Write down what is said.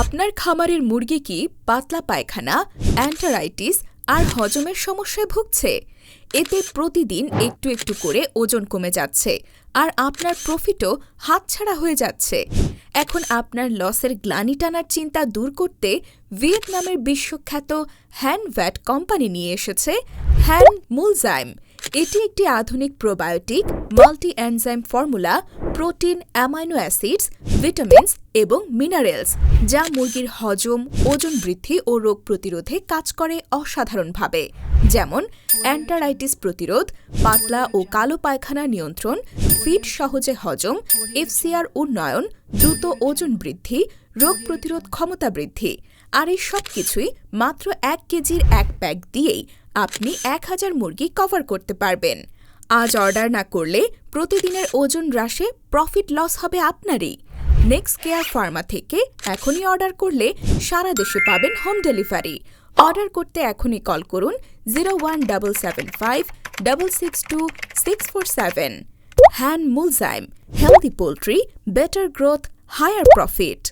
আপনার খামারের মুরগি কি পাতলা পায়খানা, অ্যান্টারাইটিস আর হজমের সমস্যায় ভুগছে? এতে প্রতিদিন একটু একটু করে ওজন কমে যাচ্ছে আর আপনার প্রফিটও হাতছাড়া হয়ে যাচ্ছে। এখন আপনার লসের গ্লানি টানার চিন্তা দূর করতে ভিয়েতনামের বিশ্বখ্যাত হ্যান্ড ভ্যাট কোম্পানি নিয়ে এসেছে হ্যান মুলজাইম। এটি একটি আধুনিক probiotic multi enzyme formula, protein, amino acids, vitamins এবং মিনারেলস, যা মুরগির হজম, ওজন বৃদ্ধি ও রোগ প্রতিরোধে কাজ করে অসাধারণভাবে। যেমন, অ্যান্টারাইটিস প্রতিরোধ, পাতলা ও কালো পায়খানা নিয়ন্ত্রণ, ফিট সহজে হজম, এফসিআর উন্নয়ন, দ্রুত ওজন বৃদ্ধি রোগ প্রতিরোধ ক্ষমতা বৃদ্ধি। আর এই সব কিছুই মাত্র এক কেজির এক প্যাক দিয়েই আপনি এক হাজার মুরগি কভার করতে পারবেন। আজ অর্ডার না করলে প্রতিদিনের ওজন হ্রাসে প্রফিট লস হবে আপনারই। নেক্সট কেয়ার ফার্মা থেকে এখনই অর্ডার করলে সারা দেশে পাবেন হোম ডেলিভারি অর্ডার করতে এখনই কল করুন zero one double seven five double six two six four seven হ্যান মুলজাইম healthy poultry better growth higher profit